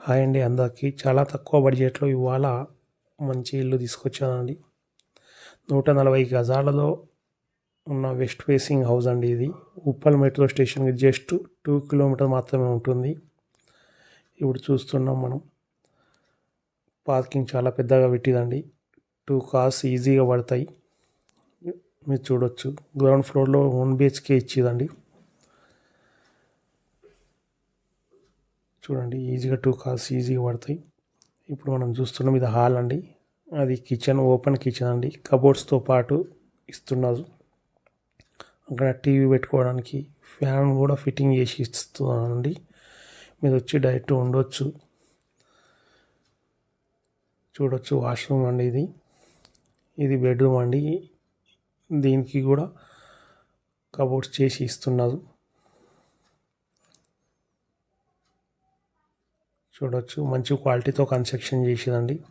Hi అండి అందరికీ. చాలా తక్కువ బడ్జెట్లో ఇవాళ మంచి ఇల్లు తీసుకొచ్చానండి. నూట నలభై గజాలలో ఉన్న వెస్ట్ ఫేసింగ్ హౌస్ అండి ఇది. ఉప్పల్ మెట్రో స్టేషన్కి జస్ట్ టూ కిలోమీటర్ మాత్రమే ఉంటుంది. ఇప్పుడు చూస్తున్నాం మనం. పార్కింగ్ చాలా పెద్దగా పెట్టిందండి. టూ కార్స్ ఈజీగా పడతాయి. మీరు చూడొచ్చు. గ్రౌండ్ ఫ్లోర్లో వన్ బిహెచ్కే ఇచ్చేదండి. చూడండి ఈజీగా టూ కార్స్ ఈజీగా పడతాయి. ఇప్పుడు మనం చూస్తున్నాం ఇది హాల్ అండి. అది కిచెన్ ఓపెన్ కిచెన్ అండి. కబోర్డ్స్తో పాటు ఇస్తున్నారు. అక్కడ టీవీ పెట్టుకోవడానికి ఫ్యాన్ కూడా ఫిట్టింగ్ చేసి ఇస్తున్నానండి మీరు వచ్చి డైరెక్ట్ ఉండొచ్చు. చూడొచ్చు వాష్రూమ్ అండి ఇది. ఇది బెడ్రూమ్ అండి. దీనికి కూడా కబోర్డ్స్ చేసి ఇస్తున్నారు. చూడవచ్చు మంచి క్వాలిటీతో కన్స్ట్రక్షన్ చేసేదండి.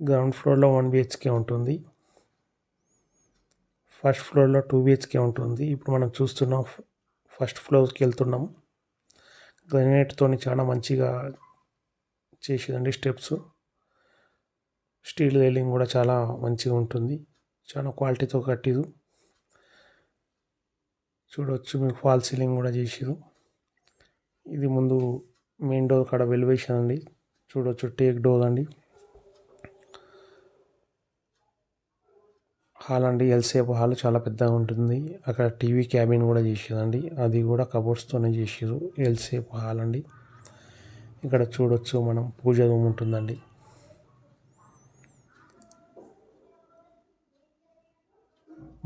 గ్రౌండ్ ఫ్లోర్లో వన్ బిహెచ్కే ఉంటుంది. ఫస్ట్ ఫ్లోర్లో టూ బిహెచ్కే ఉంటుంది. ఇప్పుడు మనం చూస్తున్నాం ఫస్ట్ ఫ్లోర్కి వెళ్తున్నాం గ్రనేట్తో చాలా మంచిగా చేసేదండి స్టెప్స్. స్టీల్ రైలింగ్ కూడా చాలా మంచిగా ఉంటుంది. చాలా క్వాలిటీతో కట్టిదు చూడవచ్చు మీకు ఫాల్ సీలింగ్ కూడా చేసిరు. ఇది ముందు మెయిన్ డోర్ కాడ వెలివేషన్ అండి. చూడవచ్చు టేక్ డోర్ అండి. హాల్ అండి ఎల్సేపు హాల్ చాలా పెద్దగా ఉంటుంది. అక్కడ టీవీ క్యాబిన్ కూడా చేసేదండి అది కూడా కబోర్డ్స్తోనే చేసారు ఎల్సేపు హాల్ అండి. ఇక్కడ చూడొచ్చు మనం పూజ రూమ్ ఉంటుందండి.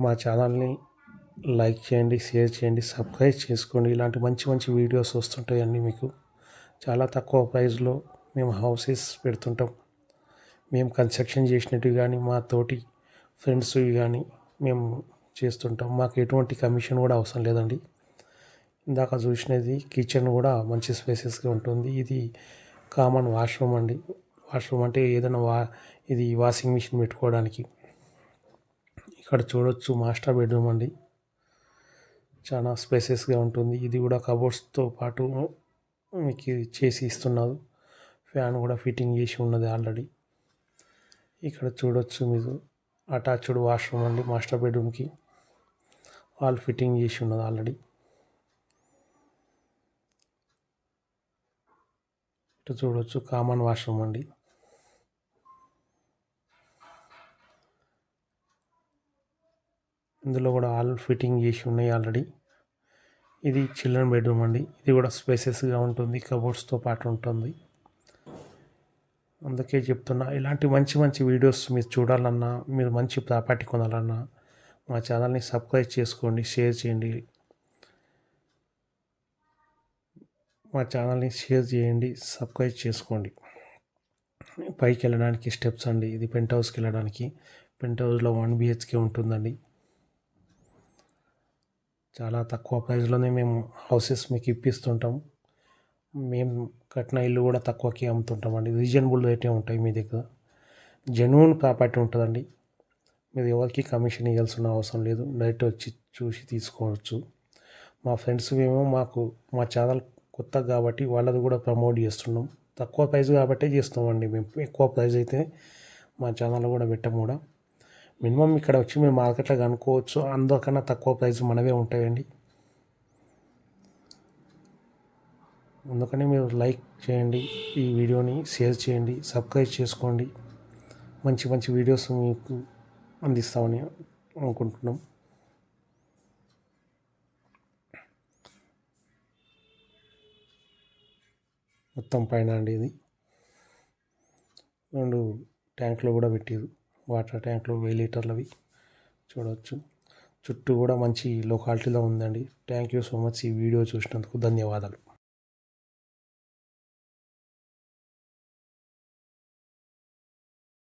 మా ఛానల్ని లైక్ చేయండి షేర్ చేయండి సబ్స్క్రైబ్ చేసుకోండి. ఇలాంటి మంచి మంచి వీడియోస్ వస్తుంటాయి అన్నీ మీకు. చాలా తక్కువ ప్రైస్లో మేము హౌసెస్ పెడుతుంటాం. మేము కన్స్ట్రక్షన్ చేసినట్టు కానీ మా తోటి ఫ్రెండ్స్ కానీ మేము చేస్తుంటాం. మాకు ఎటువంటి కమిషన్ కూడా అవసరం లేదండి. ఇందాక చూసినది కిచెన్ కూడా మంచి స్పేసెస్గా ఉంటుంది. ఇది కామన్ వాష్రూమ్ అండి. వాష్రూమ్ అంటే ఏదైనా వా ఇది వాషింగ్ మిషన్ పెట్టుకోవడానికి. ఇక్కడ చూడొచ్చు మాస్టర్ బెడ్రూమ్ అండి. చాలా స్పేసెస్గా ఉంటుంది. ఇది కూడా కబోర్డ్స్తో పాటు మీకు చేసి ఇస్తున్నారు. ఫ్యాన్ కూడా ఫిట్టింగ్ చేసి ఉన్నది ఆల్రెడీ. ఇక్కడ చూడొచ్చు మీరు. అటాచ్డ్ వాష్రూమ్ అండి మాస్టర్ బెడ్రూమ్కి. వాల్ ఫిట్టింగ్ చేసి ఉన్నది ఆల్రెడీ. ఇటు చూడొచ్చు కామన్ వాష్రూమ్ అండి. ఇందులో కూడా ఆల్ ఫిట్టింగ్ చేసి ఉన్నాయి ఆల్రెడీ. ఇది చిల్డ్రన్ బెడ్రూమ్ అండి. ఇది కూడా స్పేసెస్గా ఉంటుంది కబోర్డ్స్తో పాటు ఉంటుంది. అందుకే చెప్తున్నా ఇలాంటి మంచి మంచి వీడియోస్ మీరు చూడాలన్నా మీరు మంచి ప్రాపర్టీ కొనాలన్నా మా ఛానల్ని సబ్స్క్రైబ్ చేసుకోండి షేర్ చేయండి. మా ఛానల్ని షేర్ చేయండి సబ్స్క్రైబ్ చేసుకోండి. పైకి వెళ్ళడానికి స్టెప్స్ అండి. ఇది పెంట్ హౌస్కి వెళ్ళడానికి. పెంట్ హౌస్లో వన్ బిహెచ్కే ఉంటుందండి. చాలా తక్కువ ప్రైస్లోనే మేము హౌసెస్ మీకు ఇప్పిస్తుంటాం. మేము కట్టిన ఇల్లు కూడా తక్కువకి అమ్ముతుంటామండి రీజనబుల్ రేటే ఉంటాయి మీ దగ్గర. జెన్యున్ ప్రాపర్టీ ఉంటుందండి. మీరు ఎవరికి కమిషన్ ఇవ్వాల్సిన అవసరం లేదు. డైరెక్ట్ వచ్చి చూసి తీసుకోవచ్చు. మా ఫ్రెండ్స్ మేము మాకు మా ఛానల్ కొత్త కాబట్టి వాళ్ళది కూడా ప్రమోట్ చేస్తున్నాం. తక్కువ ప్రైస్ కాబట్టే చేస్తామండి మేము. ఎక్కువ ప్రైస్ అయితే మా ఛానల్ కూడా పెట్టము కూడా. మినిమం ఇక్కడ వచ్చి మేము మార్కెట్లో కనుక్కోవచ్చు. అందరికన్నా తక్కువ ప్రైస్ మనవే ఉంటాయండి. అందుకని మీరు లైక్ చేయండి ఈ వీడియోని షేర్ చేయండి సబ్స్క్రైబ్ చేసుకోండి. మంచి మంచి వీడియోస్ మీకు అందిస్తామని అనుకుంటున్నాం. మొత్తం పైన అండి ఇది. రెండు ట్యాంక్లో కూడా పెట్టారు వాటర్ ట్యాంకులు వెయ్యి లీటర్లవి చూడవచ్చు చుట్టూ కూడా మంచి లొకాలిటీలో ఉందండి. థ్యాంక్ యూ సో మచ్ ఈ వీడియో చూసినందుకు ధన్యవాదాలు.